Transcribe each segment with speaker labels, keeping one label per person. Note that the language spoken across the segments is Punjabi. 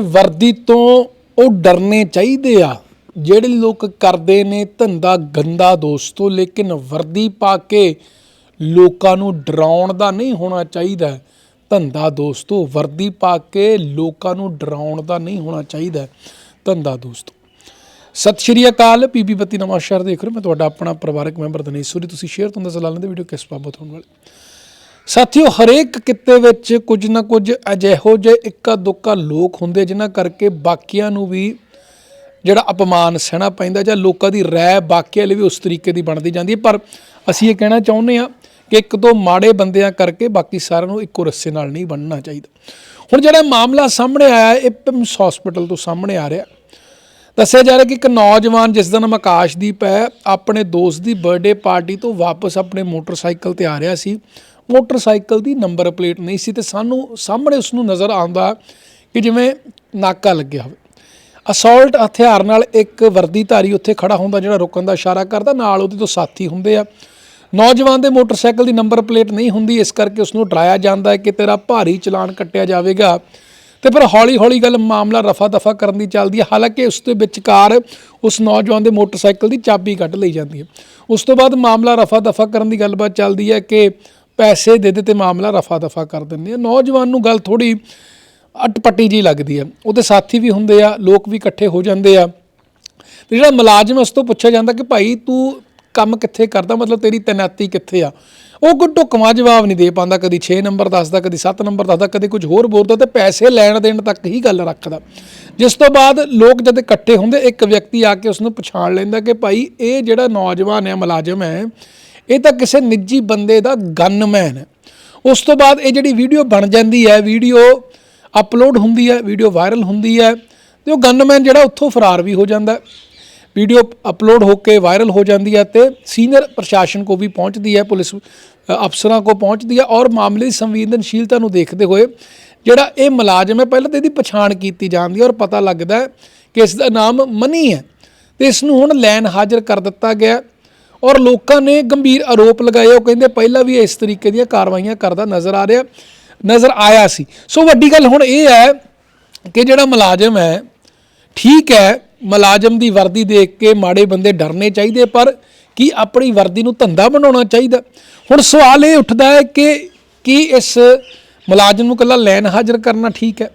Speaker 1: ਵਰਦੀ ਤੋਂ ਉਹ ਡਰਨੇ ਚਾਹੀਦੇ ਆ। ਜਿਹੜੇ ਲੋਕ ਕਰਦੇ ਨੇ ਧੰਦਾ ਗੰਦਾ ਦੋਸਤੋ, ਲੇਕਿਨ ਵਰਦੀ ਪਾ ਕੇ ਲੋਕਾਂ ਨੂੰ ਡਰਾਉਣ ਦਾ ਨਹੀਂ ਹੋਣਾ ਚਾਹੀਦਾ। ਧੰਦਾ ਦੋਸਤੋ, ਵਰਦੀ ਪਾ ਕੇ ਲੋਕਾਂ ਨੂੰ ਡਰਾਉਣ ਦਾ ਨਹੀਂ ਹੋਣਾ ਚਾਹੀਦਾ। ਧੰਦਾ ਦੋਸਤੋ। ਸਤਿ ਸ਼੍ਰੀ ਅਕਾਲ ਪੀਬੀ ਬੱਤੀ ਨਵਾਂ ਸ਼ਹਿਰ ਦੇਖ ਰਹੇ ਹੋ। ਮੈਂ ਤੁਹਾਡਾ ਆਪਣਾ ਪਰਿਵਾਰਕ ਮੈਂਬਰ ਦਿਨੇਸ਼ ਸੂਰੀ। ਤੁਸੀਂ ਸ਼ੇਅਰ ਤੋਂ ਦੱਸ ਲਾਣੇ ਦੇ ਵੀਡੀਓ ਕਿਸ ਬਾਬਤ ਹੋਣ ਵਾਲੀ। ਸਾਥੀਓ, ਹਰੇਕ ਕਿੱਤੇ ਵਿੱਚ ਕੁਝ ਨਾ ਕੁਝ ਅਜਿਹੋ ਜਿਹੇ ਇੱਕਾ ਦੁੱਕਾ ਲੋਕ ਹੁੰਦੇ ਜਿਨ੍ਹਾਂ ਕਰਕੇ ਬਾਕੀਆਂ ਨੂੰ ਵੀ ਜਿਹੜਾ ਅਪਮਾਨ ਸਹਿਣਾ ਪੈਂਦਾ ਜਾਂ ਲੋਕਾਂ ਦੀ ਰਾਏ ਬਾਕੀਆਂ ਲਈ ਵੀ ਉਸ ਤਰੀਕੇ ਦੀ ਬਣਦੀ ਜਾਂਦੀ ਹੈ। ਪਰ ਅਸੀਂ ਇਹ ਕਹਿਣਾ ਚਾਹੁੰਦੇ ਆ ਕਿ ਇੱਕ ਦੋ ਮਾੜੇ ਬੰਦਿਆਂ ਕਰਕੇ ਬਾਕੀ ਸਾਰਿਆਂ ਨੂੰ ਇੱਕੋ ਰੱਸੇ ਨਾਲ ਨਹੀਂ ਬਣਨਾ ਚਾਹੀਦਾ। ਹੁਣ ਜਿਹੜਾ ਮਾਮਲਾ ਸਾਹਮਣੇ ਆਇਆ, ਇਹ ਪਿਮਸ ਹਸਪੀਟਲ ਤੋਂ ਸਾਹਮਣੇ ਆ ਰਿਹਾ। ਦੱਸਿਆ ਜਾ ਰਿਹਾ ਕਿ ਇੱਕ ਨੌਜਵਾਨ ਜਿਸ ਦਾ ਨਾਮ ਆਕਾਸ਼ਦੀਪ ਹੈ, ਆਪਣੇ ਦੋਸਤ ਦੀ ਬਰਥਡੇ ਪਾਰਟੀ ਤੋਂ ਵਾਪਸ ਆਪਣੇ ਮੋਟਰਸਾਈਕਲ ਤੇ ਆ ਰਿਹਾ ਸੀ। ਮੋਟਰਸਾਈਕਲ ਦੀ ਨੰਬਰ ਪਲੇਟ ਨਹੀਂ ਸੀ ਤੇ ਸਾਨੂੰ ਸਾਹਮਣੇ ਉਸ ਨੂੰ ਨਜ਼ਰ ਆਉਂਦਾ ਕਿ ਜਿਵੇਂ ਨਾਕਾ ਲੱਗਿਆ ਹੋਵੇ। ਅਸੌਲਟ ਹਥਿਆਰ ਨਾਲ ਇੱਕ ਵਰਦੀਧਾਰੀ ਉੱਥੇ ਖੜਾ ਹੁੰਦਾ ਜਿਹੜਾ ਰੁਕਣ ਦਾ ਇਸ਼ਾਰਾ ਕਰਦਾ, ਨਾਲ ਉਹਦੇ ਤੋਂ ਸਾਥੀ ਹੁੰਦੇ ਆ। ਨੌਜਵਾਨ ਦੇ ਮੋਟਰਸਾਈਕਲ ਦੀ ਨੰਬਰ ਪਲੇਟ ਨਹੀਂ ਹੁੰਦੀ, ਇਸ ਕਰਕੇ ਉਸ ਨੂੰ ਡਰਾਇਆ ਜਾਂਦਾ ਹੈ ਕਿ ਤੇਰਾ ਭਾਰੀ ਚਲਾਨ ਕੱਟਿਆ ਜਾਵੇਗਾ। ਤੇ ਫਿਰ ਹੌਲੀ ਹੌਲੀ ਗੱਲ ਮਾਮਲਾ ਰਫਾ ਦਫਾ ਕਰਨ ਦੀ ਚੱਲਦੀ ਹੈ, ਹਾਲਾਂਕਿ ਉਸ ਦੇ ਵਿਚਕਾਰ ਉਸ ਨੌਜਵਾਨ ਦੇ ਮੋਟਰਸਾਈਕਲ ਦੀ ਚਾਬੀ ਕੱਢ ਲਈ ਜਾਂਦੀ ਹੈ। ਉਸ ਤੋਂ ਬਾਅਦ ਮਾਮਲਾ ਰਫਾ ਦਫਾ ਕਰਨ ਦੀ ਗੱਲਬਾਤ ਚੱਲਦੀ ਹੈ ਕਿ ਪੈਸੇ ਦੇ ਦੇ ਤੇ ਮਾਮਲਾ ਰਫਾ ਦਫਾ ਕਰ ਦਿੰਦੇ ਆ। ਨੌਜਵਾਨ ਨੂੰ ਗੱਲ ਥੋੜੀ ਅਟਪਟੀ ਜੀ ਲੱਗਦੀ ਹੈ ਉਹਦੇ ਸਾਥੀ ਵੀ ਹੁੰਦੇ ਆ, ਲੋਕ ਵੀ ਇਕੱਠੇ ਹੋ ਜਾਂਦੇ ਆ। ਤੇ ਜਿਹੜਾ ਮੁਲਾਜ਼ਮ ਉਸ ਤੋਂ ਪੁੱਛਿਆ ਜਾਂਦਾ ਕਿ ਭਾਈ ਤੂੰ ਕੰਮ ਕਿੱਥੇ ਕਰਦਾ? ਮਤਲਬ ਤੇਰੀ ਤੈਨਾਤੀ ਕਿੱਥੇ ਆ? ਉਹ ਕੋਈ ਢੁਕਵਾਂ ਜਵਾਬ ਨਹੀਂ ਦੇ ਪਾਉਂਦਾ, ਕਦੀ 6 ਨੰਬਰ ਦੱਸਦਾ, ਕਦੀ 7 ਨੰਬਰ ਦੱਸਦਾ, ਕਦੀ ਕੁਝ ਹੋਰ ਬੋਲਦਾ ਤੇ ਪੈਸੇ ਲੈਣ ਦੇਣ ਤੱਕ ਹੀ ਗੱਲ ਰੱਖਦਾ। ਜਿਸ ਤੋਂ ਬਾਅਦ ਲੋਕ ਜਦ ਇਕੱਠੇ ਹੁੰਦੇ, ਇੱਕ ਵਿਅਕਤੀ ਆ ਕੇ ਉਸ ਨੂੰ ਪਛਾਣ ਲੈਂਦਾ ਕਿ ਭਾਈ ਇਹ ਜਿਹੜਾ ਨੌਜਵਾਨ ਹੈ ਮੁਲਾਜ਼ਮ ਹੈ ਇਹ ਤਾਂ ਕਿਸੇ ਨਿੱਜੀ ਬੰਦੇ ਦਾ ਗਨਮੈਨ ਹੈ। ਉਸ ਤੋਂ ਬਾਅਦ ਇਹ ਜਿਹੜੀ ਵੀਡੀਓ ਬਣ ਜਾਂਦੀ ਹੈ ਵੀਡੀਓ ਅਪਲੋਡ ਹੁੰਦੀ ਹੈ ਵੀਡੀਓ ਵਾਇਰਲ ਹੁੰਦੀ ਹੈ ਤੇ ਉਹ ਗਨਮੈਨ ਜਿਹੜਾ ਉੱਥੋਂ ਫਰਾਰ ਵੀ ਹੋ ਜਾਂਦਾ ਵੀਡੀਓ ਅਪਲੋਡ ਹੋ ਕੇ ਵਾਇਰਲ ਹੋ ਜਾਂਦੀ ਹੈ ਤੇ ਸੀਨੀਅਰ ਪ੍ਰਸ਼ਾਸਨ ਕੋ ਵੀ ਪਹੁੰਚਦੀ ਹੈ, ਪੁਲਿਸ ਅਫਸਰਾਂ ਕੋ ਪਹੁੰਚਦੀ ਹੈ ਔਰ ਮਾਮਲੇ ਦੀ ਸੰਵੇਦਨਸ਼ੀਲਤਾ ਨੂੰ ਦੇਖਦੇ ਹੋਏ ਜਿਹੜਾ ਇਹ ਮੁਲਾਜ਼ਮ ਹੈ, ਪਹਿਲਾਂ ਤਾਂ ਇਹਦੀ ਪਛਾਣ ਕੀਤੀ ਜਾਂਦੀ ਹੈ ਔਰ ਪਤਾ ਲੱਗਦਾ ਕਿ ਇਸ ਦਾ ਨਾਮ ਮਨੀ ਹੈ ਤੇ ਇਸ ਨੂੰ ਹੁਣ ਲੈਣ ਹਾਜ਼ਰ ਕਰ ਦਿੱਤਾ ਗਿਆ ਔਰ ਲੋਕਾਂ ਨੇ ਗੰਭੀਰ ਆਰੋਪ ਲਗਾਏ। ਉਹ ਕਹਿੰਦੇ ਪਹਿਲਾਂ ਵੀ ਇਸ ਤਰੀਕੇ ਦੀਆਂ ਕਾਰਵਾਈਆਂ ਕਰਦਾ ਨਜ਼ਰ ਆ ਰਿਹਾ, ਨਜ਼ਰ ਆਇਆ ਸੀ। ਸੋ ਵੱਡੀ ਗੱਲ ਹੁਣ ਇਹ ਹੈ ਕਿ ਜਿਹੜਾ ਮੁਲਾਜ਼ਮ ਹੈ, ਠੀਕ ਹੈ, ਮੁਲਾਜ਼ਮ ਦੀ ਵਰਦੀ ਦੇਖ ਕੇ ਮਾੜੇ ਬੰਦੇ ਡਰਨੇ ਚਾਹੀਦੇ, ਪਰ ਕੀ ਆਪਣੀ ਵਰਦੀ ਨੂੰ ਧੰਦਾ ਬਣਾਉਣਾ ਚਾਹੀਦਾ? ਹੁਣ ਸਵਾਲ ਇਹ ਉੱਠਦਾ ਹੈ ਕਿ ਕੀ ਇਸ ਮੁਲਾਜ਼ਮ ਨੂੰ ਕੱਲਾ ਲੈਣ ਹਾਜ਼ਰ ਕਰਨਾ ਠੀਕ ਹੈ?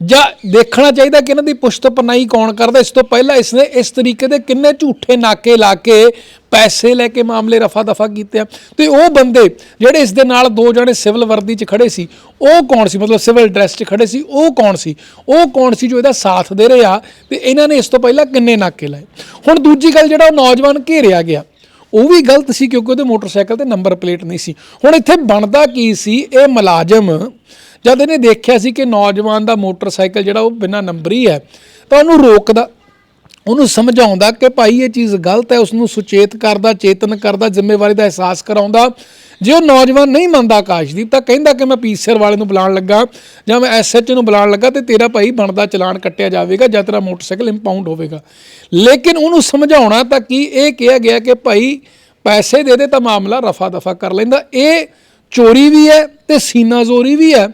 Speaker 1: ਜਾਂ ਦੇਖਣਾ ਚਾਹੀਦਾ ਕਿ ਇਹਨਾਂ ਦੀ ਪੁਸ਼ਤ ਪਨਾਈ ਕੌਣ ਕਰਦਾ ਇਸ ਤੋਂ ਪਹਿਲਾਂ ਇਸਨੇ ਇਸ ਤਰੀਕੇ ਦੇ ਕਿੰਨੇ ਝੂਠੇ ਨਾਕੇ ਲਾ ਕੇ ਪੈਸੇ ਲੈ ਕੇ ਮਾਮਲੇ ਰਫਾ ਦਫਾ ਕੀਤੇ ਆ। ਤੇ ਉਹ ਬੰਦੇ ਜਿਹੜੇ ਇਸ ਦੇ ਨਾਲ ਦੋ ਜਣੇ ਸਿਵਲ ਵਰਦੀ 'ਚ ਖੜੇ ਸੀ, ਉਹ ਕੌਣ ਸੀ? ਮਤਲਬ ਸਿਵਲ ਡਰੈਸ 'ਚ ਖੜੇ ਸੀ, ਉਹ ਕੌਣ ਸੀ? ਉਹ ਕੌਣ ਸੀ ਜੋ ਇਹਦਾ ਸਾਥ ਦੇ ਰਹੇ ਆ? ਤੇ ਇਹਨਾਂ ਨੇ ਇਸ ਤੋਂ ਪਹਿਲਾਂ ਕਿੰਨੇ ਨਾਕੇ ਲਾਏ? ਹੁਣ ਦੂਜੀ ਗੱਲ ਜਿਹੜਾ ਉਹ ਨੌਜਵਾਨ ਘੇਰਿਆ ਗਿਆ, ਉਹ ਵੀ ਗਲਤ ਸੀ ਕਿਉਂਕਿ ਉਹਦੇ ਮੋਟਰਸਾਈਕਲ ਤੇ ਨੰਬਰ ਪਲੇਟ ਨਹੀਂ ਸੀ। ਹੁਣ ਇੱਥੇ ਬਣਦਾ ਕੀ ਸੀ? ਇਹ ਮੁਲਾਜ਼ਮ ਜਦ ਇਹਨੇ ਦੇਖਿਆ ਸੀ ਕਿ ਨੌਜਵਾਨ ਦਾ ਮੋਟਰਸਾਈਕਲ ਜਿਹੜਾ ਉਹ ਬਿਨਾਂ ਨੰਬਰੀ ਹੈ, ਤਾਂ ਉਹਨੂੰ ਰੋਕਦਾ। ਉਹਨੂੰ ਸਮਝਾਉਂਦਾ ਕਿ ਭਾਈ ਇਹ ਚੀਜ਼ ਗਲਤ ਹੈ ਉਸ ਨੂੰ ਸੁਚੇਤ ਕਰਦਾ, ਚੇਤਨ ਕਰਦਾ, ਜ਼ਿੰਮੇਵਾਰੀ ਦਾ ਅਹਿਸਾਸ ਕਰਾਉਂਦਾ। ਜੇ ਉਹ ਨੌਜਵਾਨ ਨਹੀਂ ਮੰਨਦਾ ਆਕਾਸ਼ਦੀਪ, ਤਾਂ ਕਹਿੰਦਾ ਕਿ ਮੈਂ ਪੀਸਰ ਵਾਲੇ ਨੂੰ ਬੁਲਾਉਣ ਲੱਗਾ ਜਾਂ ਮੈਂ ਐਸਐਚ ਨੂੰ ਬੁਲਾਉਣ ਲੱਗਾ ਤੇ ਤੇਰਾ ਭਾਈ ਬਣਦਾ, ਚਲਾਨ ਕੱਟਿਆ ਜਾਵੇਗਾ ਜਾਂ ਤੇਰਾ ਮੋਟਰਸਾਈਕਲ ਇੰਪਾਊਂਡ ਹੋਵੇਗਾ। ਲੇਕਿਨ ਉਹਨੂੰ ਸਮਝਾਉਣਾ ਤਾਂ ਕੀ ਇਹ ਕਿਹਾ ਗਿਆ ਕਿ ਭਾਈ ਪੈਸੇ ਦੇ ਦੇ ਤਾਂ ਮਾਮਲਾ ਰਫਾ ਦਫਾ ਕਰ ਲੈਂਦਾ। ਇਹ ਚੋਰੀ ਵੀ ਹੈ ਤੇ ਸੀਨਾ ਜ਼ੋਰੀ ਵੀ ਹੈ।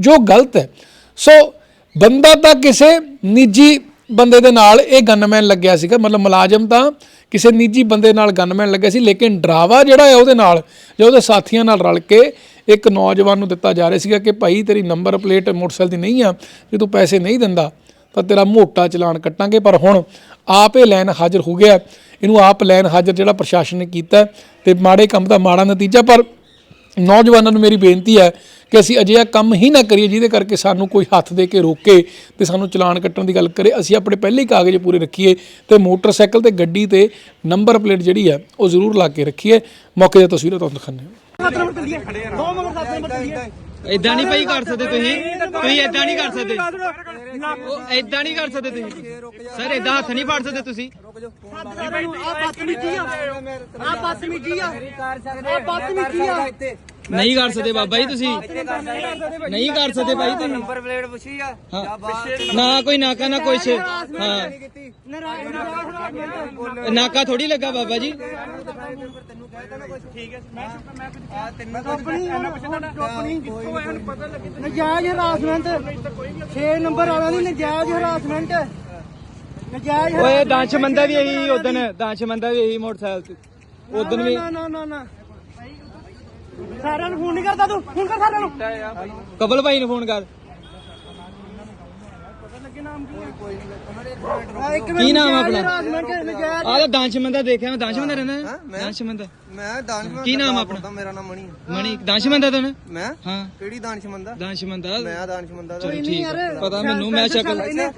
Speaker 1: ਜੋ ਗਲਤ ਹੈ। ਸੋ ਬੰਦਾ ਤਾਂ ਕਿਸੇ ਨਿੱਜੀ ਬੰਦੇ ਦੇ ਨਾਲ ਇਹ ਗਨਮੈਨ ਲੱਗਿਆ ਸੀਗਾ। ਮਤਲਬ ਮੁਲਾਜ਼ਮ ਤਾਂ ਕਿਸੇ ਨਿੱਜੀ ਬੰਦੇ ਨਾਲ ਗਨਮੈਨ ਲੱਗਿਆ ਸੀ, ਲੇਕਿਨ ਡਰਾਵਾ ਜਿਹੜਾ ਹੈ ਉਹਦੇ ਨਾਲ, ਜਾਂ ਉਹਦੇ ਸਾਥੀਆਂ ਨਾਲ ਰਲ ਕੇ ਇੱਕ ਨੌਜਵਾਨ ਨੂੰ ਦਿੱਤਾ ਜਾ ਰਿਹਾ ਸੀਗਾ ਕਿ ਭਾਈ ਤੇਰੀ ਨੰਬਰ ਪਲੇਟ ਮੋਟਰਸਾਈਕਲ ਦੀ ਨਹੀਂ ਆ, ਜੇ ਤੂੰ ਪੈਸੇ ਨਹੀਂ ਦਿੰਦਾ, ਤਾਂ ਤੇਰਾ ਮੋਟਾ ਚਲਾਨ ਕੱਟਾਂਗੇ। ਪਰ ਹੁਣ ਆਪ ਇਹ ਲੈਣ ਹਾਜ਼ਰ ਹੋ ਗਿਆ। ਇਹਨੂੰ ਆਪ ਲੈਣ ਹਾਜ਼ਰ ਜਿਹੜਾ ਪ੍ਰਸ਼ਾਸਨ ਨੇ ਕੀਤਾ ਤੇ ਮਾੜੇ ਕੰਮ ਦਾ ਮਾੜਾ ਨਤੀਜਾ। ਪਰ ਨੌਜਵਾਨਾਂ ਨੂੰ ਮੇਰੀ ਬੇਨਤੀ ਹੈ ਕਿ ਅਸੀਂ ਅਜਿਹਾ ਕੰਮ ਹੀ ਨਾ ਕਰੀਏ ਜਿਹਦੇ ਕਰਕੇ ਸਾਨੂੰ ਕੋਈ ਹੱਥ ਦੇ ਕੇ ਰੋਕੇ ਤੇ ਸਾਨੂੰ ਚਲਾਨ ਕੱਟਣ ਦੀ ਗੱਲ ਕਰੇ। ਅਸੀਂ ਆਪਣੇ ਪਹਿਲੇ ਕਾਗਜ਼ ਪੂਰੇ ਰੱਖੀਏ ਤੇ ਮੋਟਰਸਾਈਕਲ ਤੇ ਗੱਡੀ ਤੇ ਨੰਬਰ ਪਲੇਟ ਜਿਹੜੀ ਹੈ ਉਹ ਜ਼ਰੂਰ ਲਾ ਕੇ ਰੱਖੀਏ। ਮੌਕੇ ਦੀਆਂ ਤਸਵੀਰਾਂ ਤੁਹਾਨੂੰ ਦਿਖਾਉਂਦੇ ਹਾਂ।
Speaker 2: ਦੋ ਨੰਬਰ ਸੱਤ ਨੰਬਰ ਚੱਲੀਏ
Speaker 3: ਇਦਾਂ ਨਹੀਂ ਭਾਈ ਕਰ ਸਕਦੇ ਤੁਸੀਂ। ਤੁਸੀਂ ਇਦਾਂ ਨਹੀਂ ਕਰ ਸਕਦੇ। ਉਹ ਇਦਾਂ ਨਹੀਂ ਕਰ ਸਕਦੇ ਤੁਸੀਂ। ਸਰ ਇਦਾਂ ਹੱਥ ਨਹੀਂ ਫੜ ਸਕਦੇ ਤੁਸੀਂ।
Speaker 2: ਆ ਬਦਤਮੀਜੀ ਆ। ਆ ਬਦਤਮੀਜੀ ਆ। ਆ ਬਦਤਮੀਜੀ ਆ।
Speaker 3: ਨਹੀਂ ਕਰ ਸਕਦੇ ਬਾਬਾ ਜੀ ਤੁਸੀਂ। ਨਹੀਂ ਕਰ ਸਕਦੇ ਭਾਈ ਤੁਸੀਂ।
Speaker 2: ਨੰਬਰ ਪਲੇਟ ਪੁੱਛੀ ਆ।
Speaker 3: ਹਾਂ। ਨਾ ਕੋਈ ਨਾਕਾ ਨਾ ਕੁਛ ਹਾਂ। ਨਾਕਾ ਥੋੜੀ ਲੱਗਾ ਬਾਬਾ ਜੀ।
Speaker 4: ਨਜਾਇਜ਼ ਹਰਾਸਮੈਂਟ 6 ਨੰਬਰ ਵਾਲਿਆਂ ਦੀ ਨਜਾਇਜ਼ ਹਰਾਸਮੈਂਟ ਨਜਾਇਜ਼
Speaker 3: ਓਏ ਦਾਂਸ਼ ਮੰਦਾ ਵੀ ਇਹੀ ਉਦਨ ਦਾਂਸ਼ ਮੰਦਾ ਵੀ ਇਹੀ ਮੋਟਰਸਾਈਕਲ ਤੇ। ਉਦਨ ਵੀ
Speaker 4: ਨਾ ਨਾ ਨਾ ਨਾ। ਸਾਰਿਆਂ ਨੂੰ ਫੋਨ ਨਹੀਂ ਕਰਦਾ ਤੂੰ, ਫੋਨ ਕਰ ਸਾਰਿਆਂ ਨੂੰ।
Speaker 3: ਕਬਲ ਭਾਈ ਨੂੰ ਫੋਨ ਕਰ। ਕੀ ਨਾਮ ਆ ਆਪਣਾ? ਆਹ ਤਾਂ ਦਾਂਸ਼ ਮੰਦਾ ਦੇਖਿਆ ਮੈਂ ਦਾਂਸ਼ ਮੰਦਾ ਰਹਿੰਦਾ ਦਾਂਸ਼ ਮੰਦਾ
Speaker 2: ਮੈਂ? ਦਾਨਸ਼ਮੰਦ
Speaker 3: ਕੀ ਨਾਮ ਆਪਣਾ?
Speaker 2: ਮੇਰਾ ਨਾਮ ਮਣੀ ਹੈ।
Speaker 3: ਮਣੀ ਦਾਂਸ਼ ਮੰਦਾ ਤਾਂ
Speaker 2: ਮੈਂ?
Speaker 3: ਹਾਂ।
Speaker 2: ਕਿਹੜੀ ਦਾਨਸ਼ਮੰਦ ਆ?
Speaker 3: ਦਾਂਸ਼ ਮੰਦਾ
Speaker 2: ਮੈਂ ਦਾਨਸ਼ਮੰਦ ਦਾ।
Speaker 3: ਚਲੋ ਠੀਕ ਆ। ਪਤਾ ਮੈਨੂੰ ਮੈਂ ਸ਼ਕਲ
Speaker 4: ਇਹਨੇ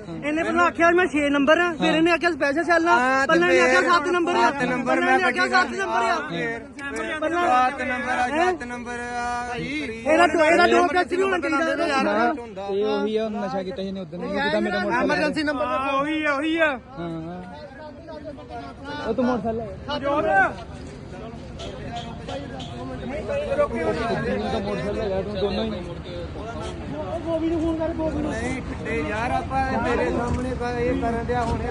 Speaker 4: ਪਹਿਲਾਂ ਆਖਿਆ ਮੈਂ 6 ਨੰਬਰ ਆ ਫਿਰ ਇਹਨੇ ਆਖਿਆ ਸਪੈਸ਼ਲ ਚੱਲਣਾ ਪਹਿਲਾਂ ਇਹਨੇ ਆਖਿਆ 7 ਨੰਬਰ ਆ। 7 ਨੰਬਰ ਮੈਂ ਆਖਿਆ 7 ਨੰਬਰ ਆ। ਪਹਿਲਾਂ
Speaker 2: 7 ਨੰਬਰ ਆ। 7 ਨੰਬਰ ਆ।
Speaker 4: ਇਹਦਾ ਦੋ ਇਹਦਾ ਦੋ ਟੈਕਸ ਵੀ ਹੋਣਾ ਚਾਹੀਦਾ।
Speaker 3: ਇਹ ਉਹੀ ਆ ਨਸ਼ਾ ਕੀਤਾ ਇਹਨੇ ਉਦਨ ਜਿਹਦਾ ਮੇਰਾ ਮੋਟਰਸਾਈਕਲ
Speaker 4: ਐਮਰਜੈਂਸੀ ਨੰਬਰ ਉਹੀ ਆ ਉਹੀ ਆ।
Speaker 3: ਹਾਂ। ਉਹ ਤੂੰ ਮੋਟਰਸਾਈਕਲ ਹੀ
Speaker 4: ਬੋਬੀ ਨੂੰ ਫੋਨ ਕਰ ਬੋਬੀ ਨੂੰ।
Speaker 2: ਨਹੀਂ ਯਾਰ ਆਪਾਂ ਤੇਰੇ ਸਾਹਮਣੇ ਇਹ ਕਰਨ ਦਿਆ ਹੁਣੇ